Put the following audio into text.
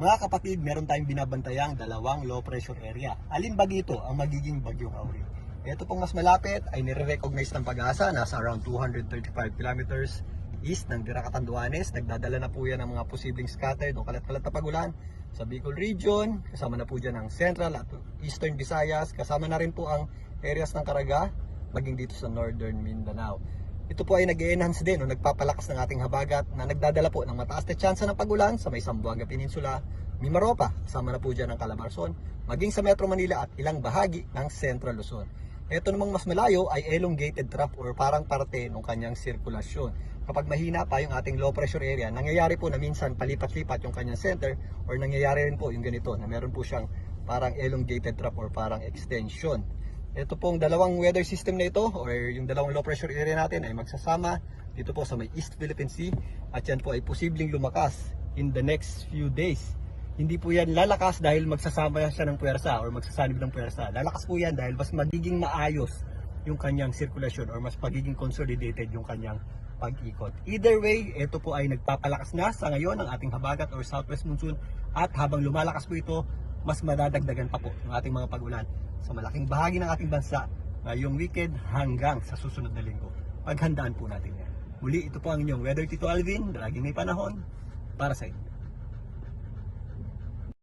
Mga kapatid, meron tayong binabantayang dalawang low pressure area. Alin ba dito ang magiging bagyong Auri? Ito pong mas malapit ay nire-recognize ng pag-asa, nasa around 235 kilometers east ng Dira Catanduanes. Nagdadala na po yan ng mga posibleng scattered o kalat-kalat na pagulan sa Bicol region. Kasama na po dyan ang Central at Eastern Visayas. Kasama na rin po ang areas ng Caraga, maging dito sa Northern Mindanao. Ito po ay nag-enhance din o nagpapalakas ng ating habagat na nagdadala po ng mataas na tsansa ng pagulan sa may Zamboanga Peninsula, Mimaropa, kasama na po dyan ang Calabarzon, maging sa Metro Manila at ilang bahagi ng Central Luzon. Ito namang mas malayo ay elongated trough or parang parte ng kanyang sirkulasyon. Kapag mahina pa yung ating low pressure area, nangyayari po na minsan palipat-lipat yung kanyang center or nangyayari rin po yung ganito na meron po siyang parang elongated trough or parang extension. Ito pong dalawang weather system na ito or yung dalawang low pressure area natin ay magsasama dito po sa may East Philippine Sea at yan po ay posibleng lumakas in the next few days. Hindi po yan lalakas dahil magsasama siya ng puwersa or magsasanib ng puwersa. Lalakas po yan dahil mas magiging maayos yung kanyang sirkulasyon or mas magiging consolidated yung kanyang pag-ikot. Either way, ito po ay nagpapalakas na sa ngayon ng ating habagat or southwest monsoon at habang lumalakas po ito, mas madadagdagan pa po ng ating mga pag-ulan sa malaking bahagi ng ating bansa ngayong weekend hanggang sa susunod na linggo. Paghandaan po natin yan. Muli, ito po ang inyong Weather Tito Alvin, laging may panahon para sa inyo.